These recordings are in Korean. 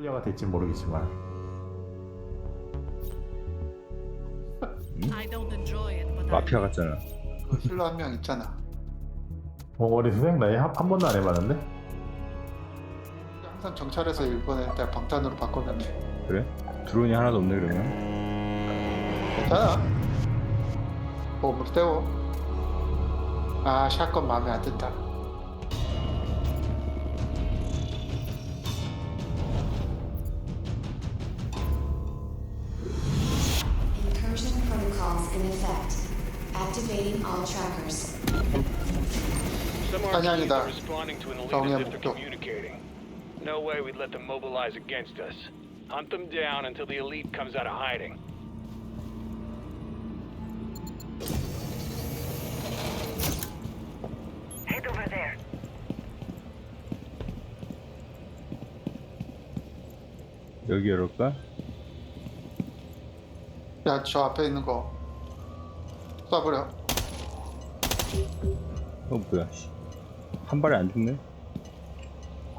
클리어가 될지 모르겠지만 I don't enjoy it, but I 마피아 같잖아. 그 힐러 한 명 있잖아. 몽골이 수색 나이 한, 한 번도 안 해봤는데 항상 정찰해서 일본에 때 방탄으로 바꿔놨네. 그래? 드론이 하나도 없네 그러면. 괜찮아. 몸으로 때워. 아 샷건 마음에 안 든다. Activating all trackers. Some 사냥이다. RPGs are responding to an elite 정의 as if they're 목표. communicating. No way we'd let them mobilize against us. Hunt them down until the elite comes out of hiding. Head over there. 여기 열을까? 야 저 앞에 있는 거 쏴버려. 어 뭐야? 씨. 한 발에 안 죽네?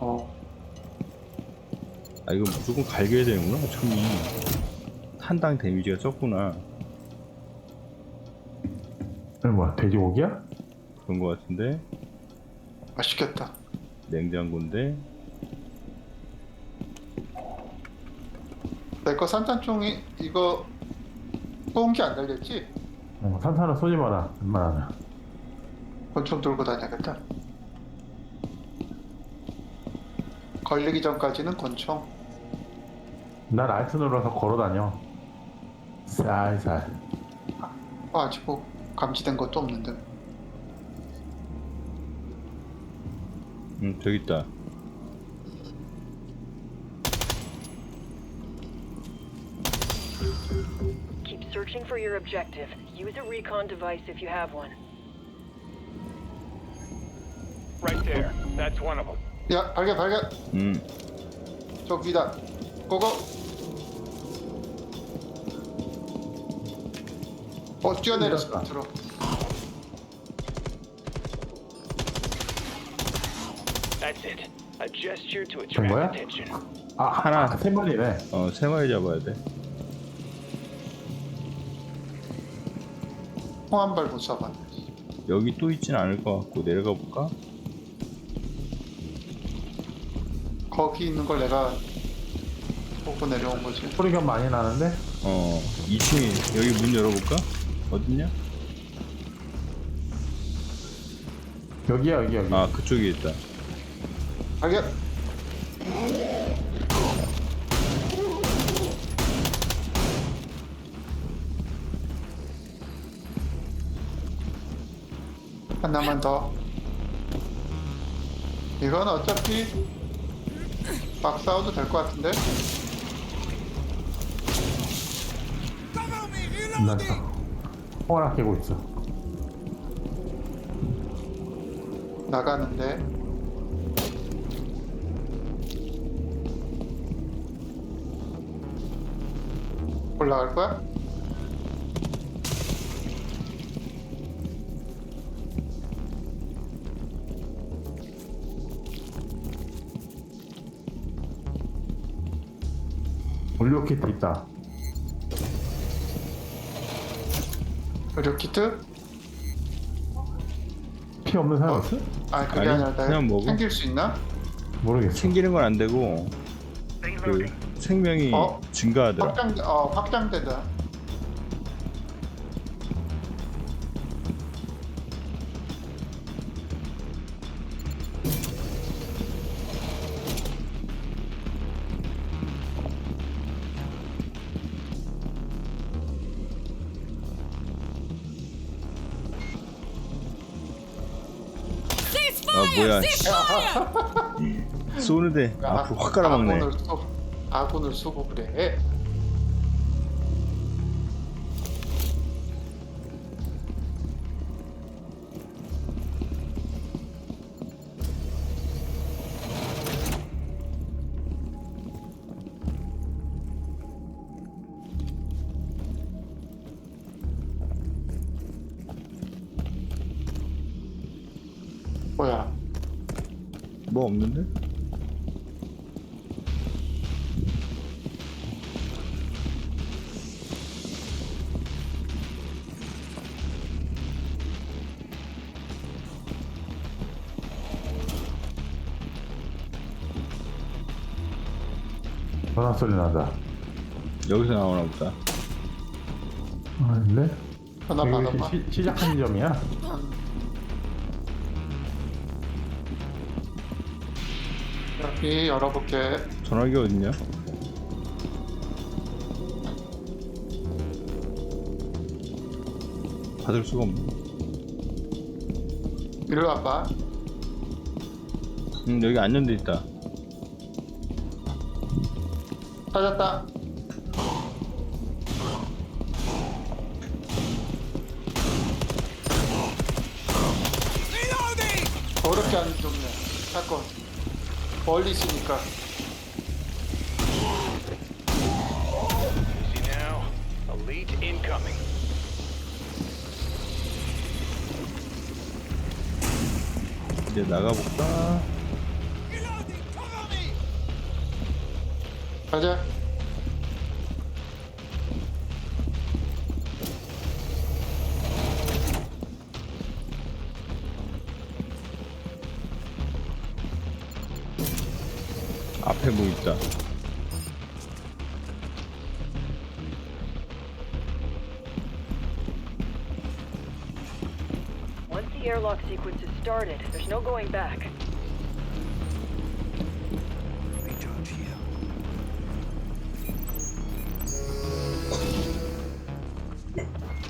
어. 아 이거 무조건 갈겨야 되는구나 총이. 탄당 데미지가 적구나. 이거 뭐야 돼지고기야? 그런 거 같은데 맛있겠다. 냉장고인데 내 거 산탄총이 이거 소음기 안 달렸지? 어, 산타는 쏘지 마라 웬만하면 권총 들고 다녀야겠다. 걸리기 전까지는 권총. 난 알트 눌러서 걸어다녀 살살 어, 아직 뭐 감지된 것도 없는데. 음 저기 있다. Keep searching for your objective. Use a recon device if you have one. Right there. That's one of them. 야 발견 발견. 음 저 위다. 고고. 어 뛰어내렸어 뛰어났다. 들어. That's it. A gesture to 된 attract 거야? attention. 아 하나 세 마리네 어, 세 마리 잡아야 돼. 홍한발 못 쏴봤네. 여기 또 있진 않을 것 같고 내려가 볼까? 거기 있는 걸 내가 보고 내려온 거지. 소리가 많이 나는데 어, 2층에 여기 문 열어볼까? 어딨냐? 여기야 여기 여기 아, 그쪽에 있다. 발견. 하나만 더. 이건 어차피 막 싸워도 될 것 같은데? 끝났어 홍하나 깨고 있어 나가는데 올라갈 거야? 올리오 키트 있다 의료 키트? 피 없는 사람 있어? 아 그게 아니, 아니라 나 그냥 먹어. 챙길 수 있나? 모르겠어 챙기는 건 안 되고, 그, 생명이 어? 증가하더라. 확장 어 확장되다. 뭐야. 씨. 쏘는데 앞으로 확 깔아먹네. 아군을 쏘 아군을 쏘고 그래. 뭐야? 뭐 없는데? 전화 소리 나다. 여기서 나오나 보다. 아닌데? 하나 받아봐. 시작한 점이야. 여기 열어볼게. 전화기 어딨냐? 받을 수가 없네. 이리 와봐. 음, 여기 안 연돼 있다. 찾았다. 멀리 있으니까. See now? Elite incoming. 이제 나가볼까? 가자. 앞에 뭐 있다. Once the airlock sequence is started, there's no going back.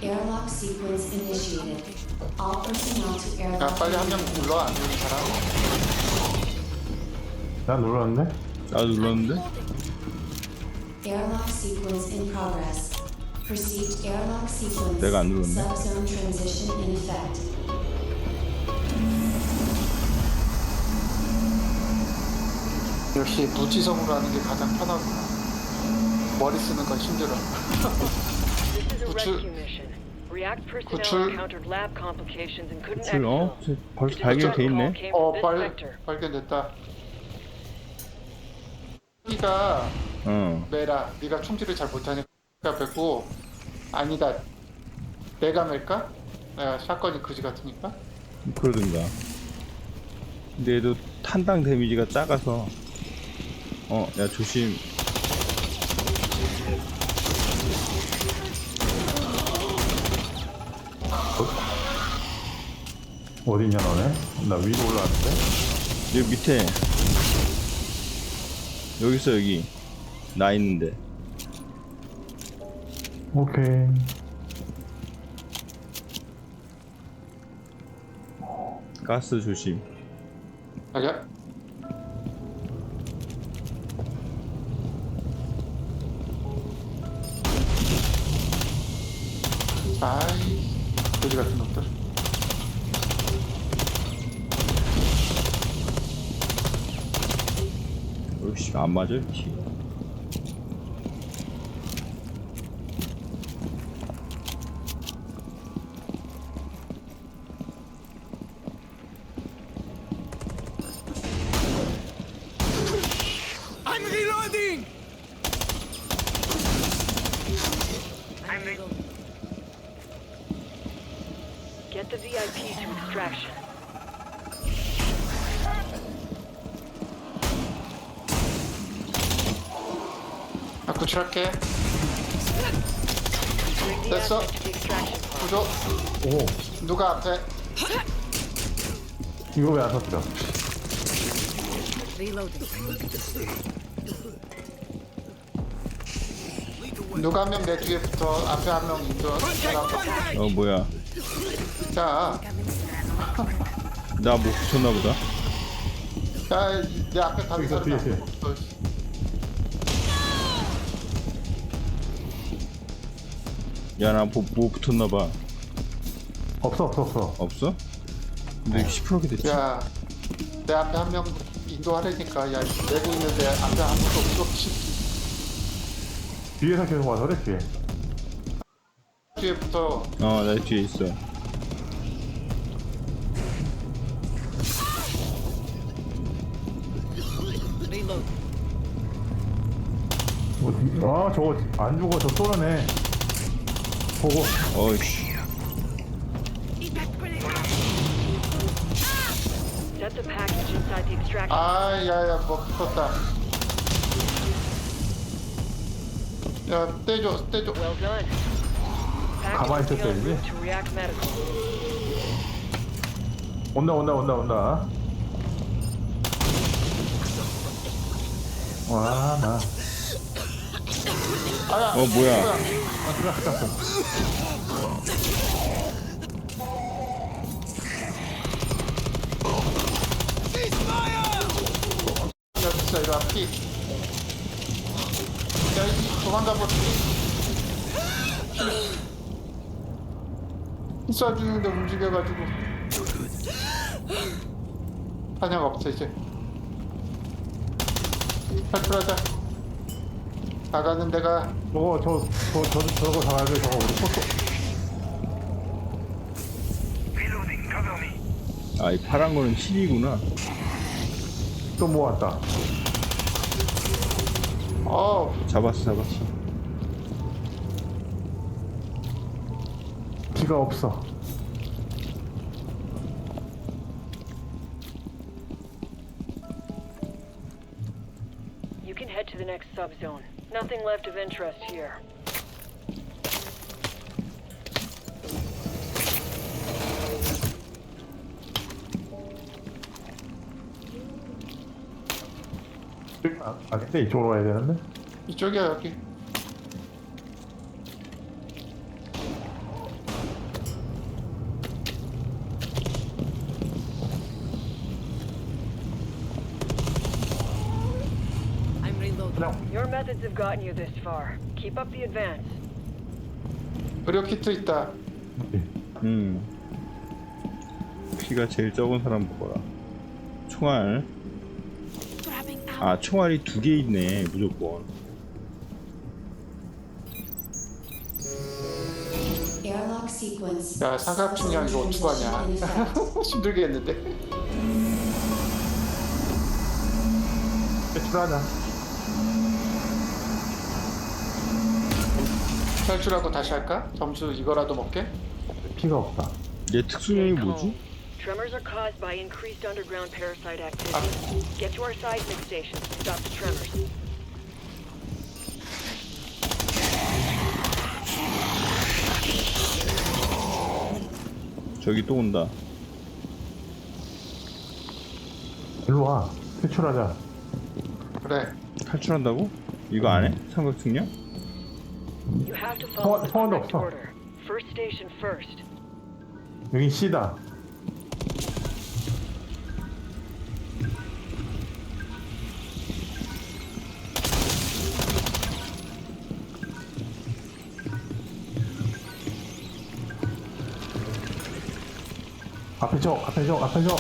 Airlock sequence initiated. All personnel to 야, airlock. 빨리 한 명 불러. 안 되는 사람. 난 눌렀는데? 나도 눌렀는데? Airlock sequence in progress. Perceived airlock sequence. 내가 안 눌렀네. Subzone transition in effect. 역시 무지성으로 하는 게 가장 편하구나. 머리 쓰는 건 힘들어. This is a 구출- rescue mission. React personnel 구출- encountered lab complications and couldn't 줄, 어? exfil. 저 벌써 발견돼 있네. call came 어, from this 발, sector. 발견됐다. 여기가 어. 메라, 네가 총질을 잘 못하니까 뵙고 아니다. 내가 맬까? 내가 샷건이 그지 같으니까. 그러든가. 근데 얘도 탄당 데미지가 작아서. 어, 야, 조심. 어디냐 너네? 나 위로 올라왔는데? 여기 밑에. 여기 있어, 여기. 나 있는데. 오케이. 가스 조심. 가자. 아이, 그지 같은 놈들. 역시 안 맞아, 키. Get Pod. 구조. 오, 누가 앞에? 이거 왜 안 터뜨려? 누가 한 명 내 뒤에 붙어. 앞에 한 명 인도. 사람. 어, 뭐야. 자, 나뭐 붙였나 보다. 야, 내 앞에 가는 사람. 뒤에, 뒤에. 어, 야, 나 뭐, 뭐 붙었나 봐. 없어, 없어, 없어. 없어? 근데 10%게 됐지. 야, 내 앞에 한 명 인도하려니까 야 내고 있는데 앞에 아무도 없어. 씨. 뒤에서 계속 와서 그래, 뒤에. 뒤에 붙어. 어, 나 뒤에 있어. 어디? 아, 저거 안 죽어, 저 쏘러네. 보고. 어이씨. Set the package inside the extraction. 아, 야 야 뭐 붙었다. 야 떼줘 떼줘 Well done. 가만히 Package will be en 있었어야지. route to React Medical. 온다 온다 온다 온다 와나 어, 뭐야. 쏴주는데 움직여가지고. 사냥 없어 이제. 탈출하자 나가는 데가 저거 저, 저, 저, 저거 잡아야 돼 저거. 우리 포토 아 이 파란 거는 힐이구나. 또 모았다. 어. 잡았어 잡았어. 피가 없어. You can head to the next subzone. Nothing left of interest here. 아, 아 근데 이쪽으로 가야 되는데 이쪽이야 여기 gotten you this far. Keep up the advance. 의료 키트 있다 음 피가 제일 적은 사람 먹어라 총알 아 총알이 두 개 있네 무조건. 야 사각충량 이거 어떡하냐. 힘들게 했는데 배출하 탈출하고 다시 할까? 점수 이거라도 먹게? 피가 없다 얘 특수능이 뭐지? calm. Tremors are caused by increased underground parasite activity. Get to our seismic station. Stop the tremors. 저기 또 온다 일로 와 퇴출하자 그래 탈출한다고? 이거 안 해? 삼각특령? You have to follow the 소원- 소원도 correct 없어. order. First station first. 여긴 C다 앞에 저 앞에 저 앞에 저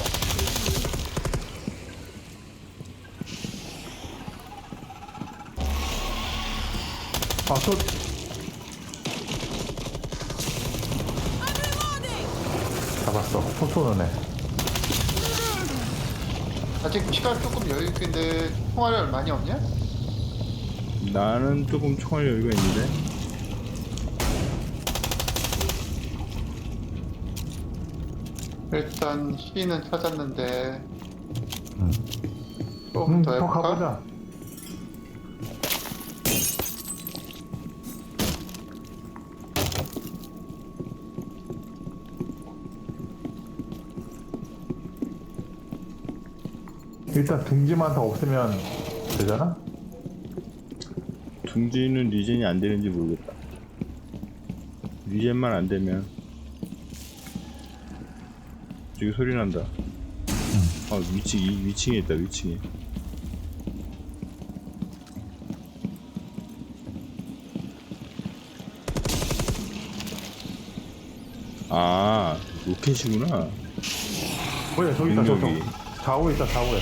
아, 또. 애. 아직 피가 조금 여유 있는데 총알이 많이 없냐? 나는 조금 총알 여유가 있는데 일단 C는 찾았는데 응. 조금 응, 더더 해볼까? 가보자. 일단 둥지만 더 없으면 되잖아? 둥지는 리젠이 안 되는지 모르겠다. 리젠만 안 되면. 저기 소리 난다. 아 위층 이 위층에 있다 위층에. 아 로켓이구나. 뭐야 저기 있다 저기 능력이. 좌우에 있다 좌우에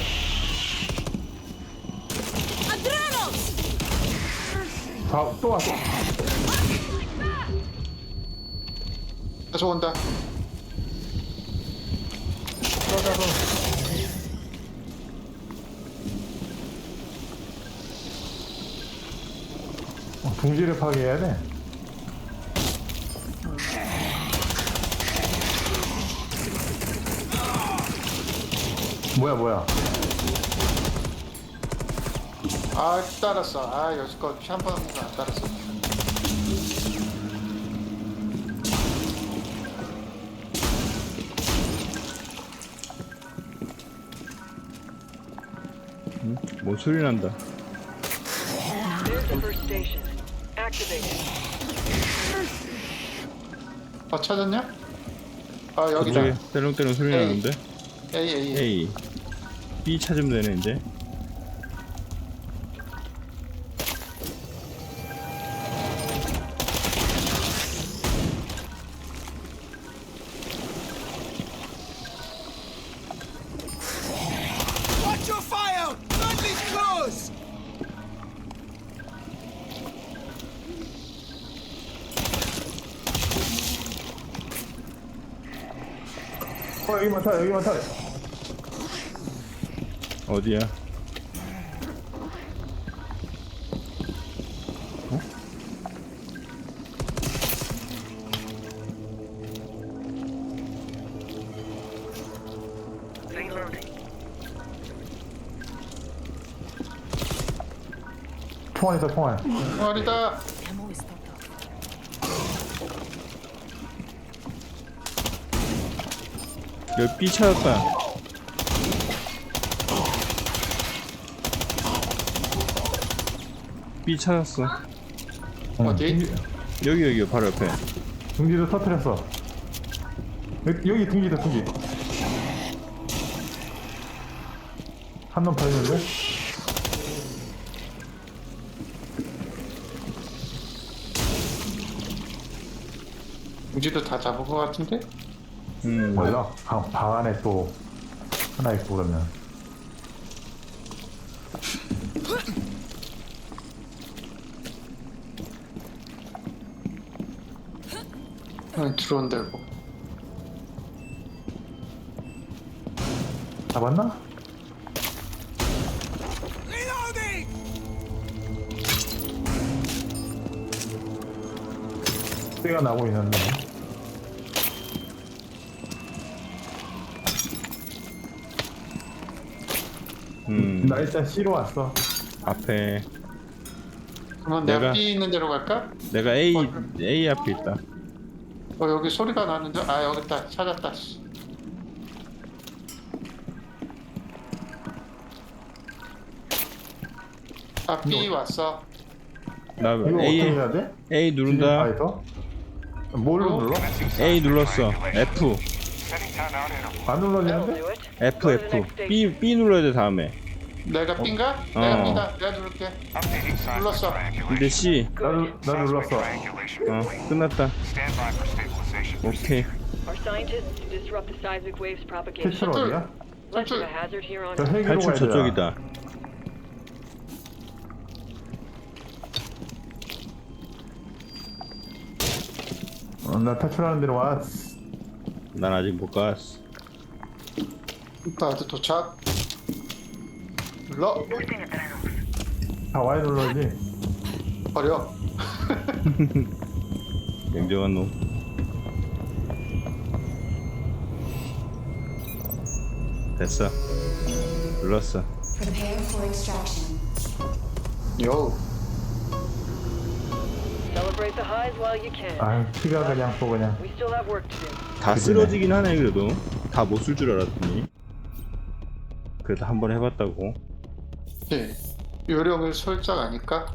좌우 또 왔어. 다시 온다. 어, 둥지를 파괴해야 돼. 뭐야 뭐야 아, 따랐어. 아, 여지껏 샴푸 한번안 따랐어. 뭐 소리 난다. 아, 찾았냐? 아, 여기다. 아, 갑자기 떼렁떼렁 소리 에이. 나는데. 에이, 에이, 에이. A B 찾으면 되네 이제. 많다 여기 많다 어디야? 총알 있어 총알 머리다. 여기 찾았다 B 찾았어 어디? 여기 여기 바로 옆에 등지도 터트렸어 여기, 여기 등지도 등지 한놈더 있는데? 우지도 다 잡은 것 같은데? 음. 몰라. 방, 방 안에 또 하나 있고 그러면. 응, 드론 들고. 잡았나? 때가 나고 있는데 나 일단 C로 왔어 앞에 그러면 내가, 내가- B 있는 데로 갈까? 내가 A A 앞에 있다 어 여기 소리가 나는데 아 여기 있다 찾았다. 씨. 아 B 왔어. 나 이거 어떻게 A 해야 돼? A 누른다 바에서? 뭘로 어? 눌러? A 눌렀어 F 안 눌러지는데? F F. B B 눌러야 돼 다음에 내가 B인가? 어. 내가 B다. 내가 누를게. 눌렀어. 근데 C 나, 눌- 나 눌렀어 어 끝났다 오케이 Our scientists disrupt the seismic waves propagation. 캐철 어디야? Less of 탈출. a hazard here on 저 Earth. 헬기로 탈출 가야 돼 저쪽이다 어, 나 탈출하는 데로 와난 아직 못 갔어 나도 도착. 눌러. 다 와야 눌러야지 버려. 냉정한 놈 됐어 눌렀어 Prepare for extraction. 요. Celebrate the highs while you can. 아유 피가 그냥 또 그냥 We still have work to do. 다 그러네. 쓰러지긴 하네 그래도 다 못 쓸 줄 알았더니 그래도 한 번 해봤다고 네. 요령을 설정 아닐까?